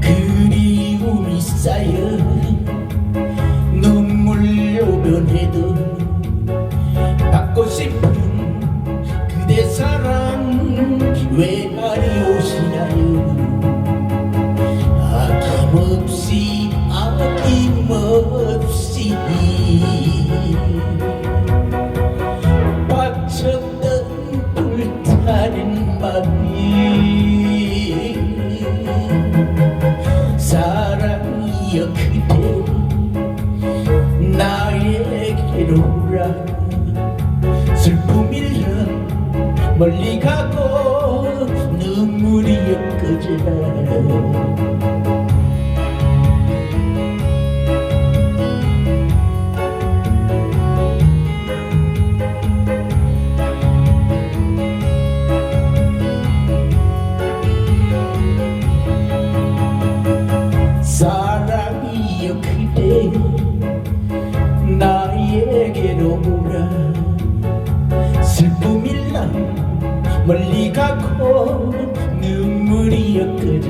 그리움 이, 쌓여 눈물로 변해도 받고 싶은 그대 사랑 왜 말이 오시나요? 아낌없이 불타는 마음이 사랑이여 그대 나에게로 오라. 슬픔일라 멀리 가고 눈물이 엮어져라 나에게로 오라. 슬픔일라 멀리 가고 눈물이 엮어져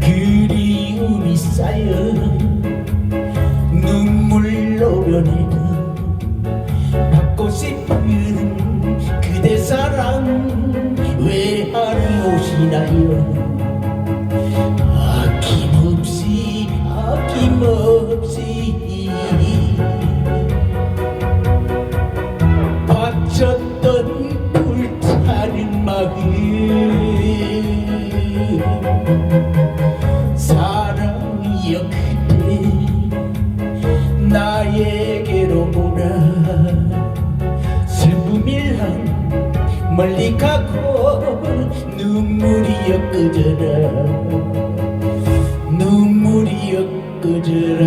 그리움이 쌓여 눈물로 변해도 받고 싶은 그대 사랑 왜 안 오시나요 바쳤던 불타는 마음 사랑이여 그대 나에게로 오라 슬픔일랑 멀리 가고 눈물이 엮어져라. 눈물이 엮어져라